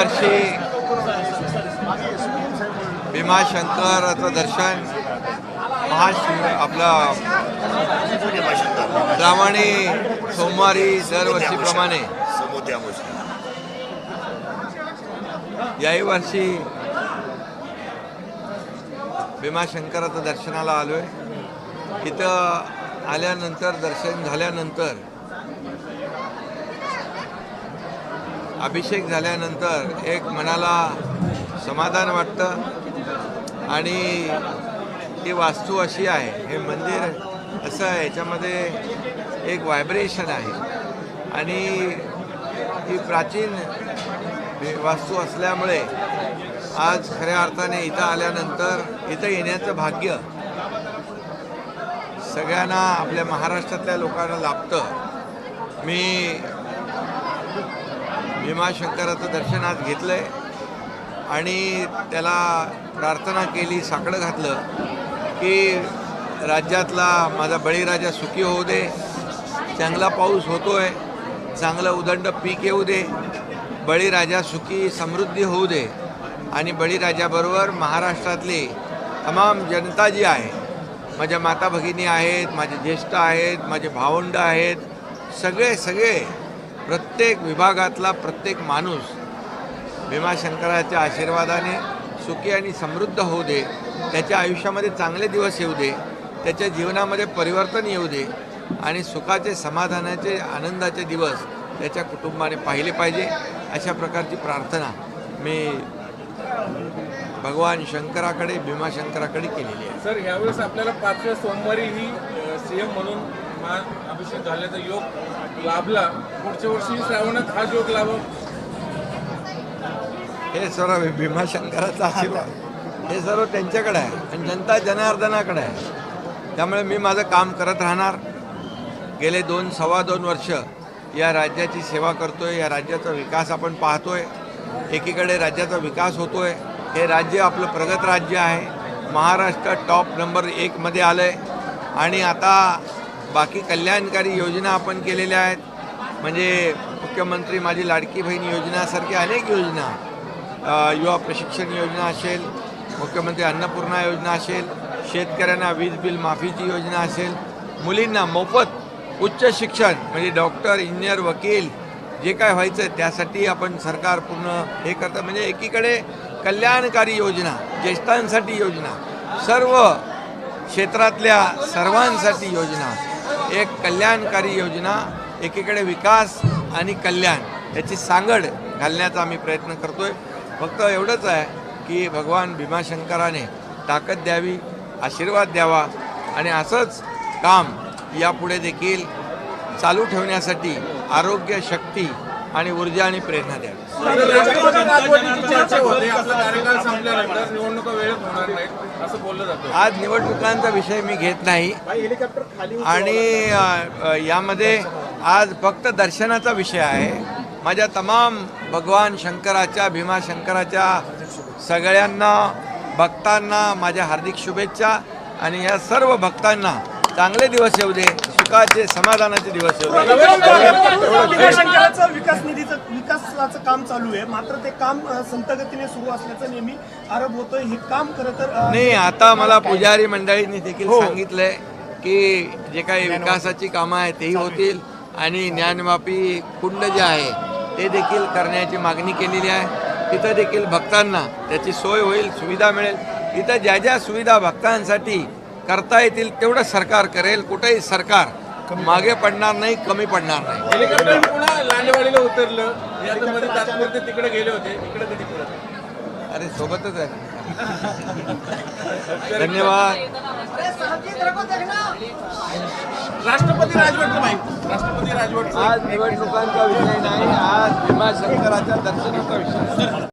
वर्षी भीमाशंकराचं दर्शन महाशिव आपला ब्राह्मणी सोमवारी दरवर्षीप्रमाणे याही वर्षी भीमाशंकराचं दर्शनाला आलोय. इथं आल्यानंतर दर्शन झाल्यानंतर अभिषेक झाल्यानंतर एक मनाला समाधान वाटतं आणि ही वास्तू अशी आहे हे मंदिर असं आहे याच्यामध्ये एक व्हायब्रेशन आहे. आणि ही प्राचीन वास्तू असल्यामुळे आज खऱ्या अर्थाने इथं आल्यानंतर इथं येण्याचं भाग्य सगळ्यांना आपल्या महाराष्ट्रातल्या लोकांना लाभतं. मी भीमाशंकराचं दर्शन आज घेतलं आहे आणि त्याला प्रार्थना केली साकडं घातलं की राज्यातला माझा बळीराजा सुखी होऊ दे चांगला पाऊस होतो आहे चांगलं उदंड पीक येऊ दे बळीराजा सुखी समृद्धी होऊ दे. आणि बळीराजाबरोबर महाराष्ट्रातली तमाम जनता जी आहे माझ्या माता भगिनी आहेत माझे ज्येष्ठ आहेत माझे भावंड आहेत सगळे सगळे प्रत्येक विभागातला प्रत्येक माणूस भीमाशंकराच्या आशीर्वादाने सुखी आणि समृद्ध होऊ दे त्याच्या आयुष्यामध्ये चांगले दिवस येऊ दे त्याच्या जीवनामध्ये परिवर्तन येऊ दे आणि सुखाचे समाधानाचे आनंदाचे दिवस त्याच्या कुटुंबाने पाहिले पाहिजे अशा प्रकारची प्रार्थना मी भगवान शंकराकडे भीमाशंकराकडे केलेली आहे. सर यावेळेस आपल्याला पाचव्या सोमवारी ही सीएम म्हणून अभिषेक घालण्याचा योग लाभला. पुढच्या वर्षी श्रावणात हा योग लाभ. हे सर्व भीमाशंकराचा आशीर्वाद हे सर्व त्यांच्याकडे आहे. आणि जनता जनार्दनाकडे आहे. त्यामुळे मी माझं काम करत राहणार. गेले दोन सव्वा दोन वर्ष या राज्याची सेवा करतोय. या राज्याचा विकास आपण पाहतोय. एकीकडे राज्याचा विकास होतोय. हे राज्य आपलं प्रगत राज्य आहे. महाराष्ट्र टॉप नंबर एकमध्ये आलं आहे आणि आता बाकी कल्याणकारी योजना आपण केलेल्या आहेत. म्हणजे मुख्यमंत्री माझी लाडकी बहीण योजनासारख्या अनेक योजना. युवा प्रशिक्षण योजना असेल मुख्यमंत्री अन्नपूर्णा योजना असेल शेतकऱ्यांना वीज बिल माफीची योजना असेल मुलींना मोफत उच्च शिक्षण म्हणजे डॉक्टर इंजिनियर वकील जे काय व्हायचं आहे त्यासाठी आपण सरकार पूर्ण हे करतं. म्हणजे एकीकडे कल्याणकारी योजना ज्येष्ठांसाठी योजना सर्व क्षेत्रातल्या सर्वांसाठी योजना एक कल्याणकारी योजना एकीकडे विकास आणि कल्याण याची सांगड घालण्याचा आम्ही प्रयत्न करतोय. फक्त एवढंच आहे की भगवान भीमाशंकराने ताकद द्यावी आशीर्वाद द्यावा आणि असंच काम यापुढे देखील चालू ठेवण्यासाठी आरोग्य शक्ती आणि ऊर्जा आणि प्रेरणा द्यावी. आज निवडणुकांचा विषय मी घेत नाही. आणि यामध्ये आज फक्त दर्शनाचा विषय आहे. माझ्या तमाम भगवान शंकराच्या भीमा शंकराच्या सगळ्यांना भक्तांना माझ्या हार्दिक शुभेच्छा. आणि या सर्व भक्तांना चांगले दिवस येऊ दे. सुखाचे समाधानाचे दिवस विकास निधीचं विकासाचं काम चालू आहे मात्र ते काम अ, संत गतीने सुरू असल्याचं नेहमी आरोप होतोय हे काम खरं तर नाही आता मला पुजारी मंडळींनी देखील सांगितलंय की जे काही विकासाची कामं आहेत तेही होतील आणि ज्ञानमापी कुंड जे आहे ते देखील करण्याची मागणी केलेली आहे तिथं देखील भक्तांना त्याची सोय होईल सुविधा मिळेल इथं ज्या ज्या सुविधा भक्तांसाठी करता येतील तेवढं सरकार करेल कुठेही सरकार मागे पडणार नाही कमी पडणार नाही. हेलिकॉप्टर पुन्हा लांडेवाडीला उतरलं. हे आता मध्ये तात्पुरते तिकडे गेले होते. इकडे कधी परत अरे सोबतच आहे. धन्यवाद. राष्ट्रपती राजवट माहिती राष्ट्रपती राजवट आज निवडणुकांचा विषय नाही आज भीमाशंकराच्या दर्शनाचा विषय.